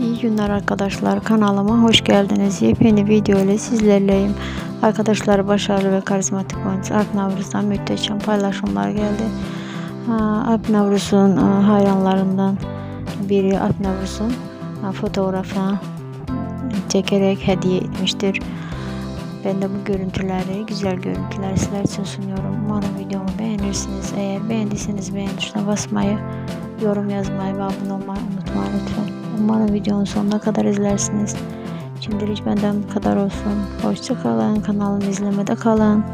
İyi günler arkadaşlar. Kanalıma hoş geldiniz. Yepyeni video ile sizlerleyim. Arkadaşlar başarılı ve karizmatik oyuncu Alp Navruz'dan mühteşem paylaşımlar geldi. Alp Navruz'un hayranlarından biri Alp Navruz'un fotoğrafını çekerek hediye etmiştir. Ben de bu görüntüleri, güzel görüntüleri sizler için sunuyorum. Umarım videomu beğenirsiniz. Eğer beğendiyseniz beğen tuşuna basmayı, yorum yazmayı ve abone olmayı unutmayın lütfen. Umarım videonun sonuna kadar izlersiniz. Şimdilik benden bu kadar olsun. Hoşçakalın. Kanalımı izlemede kalın.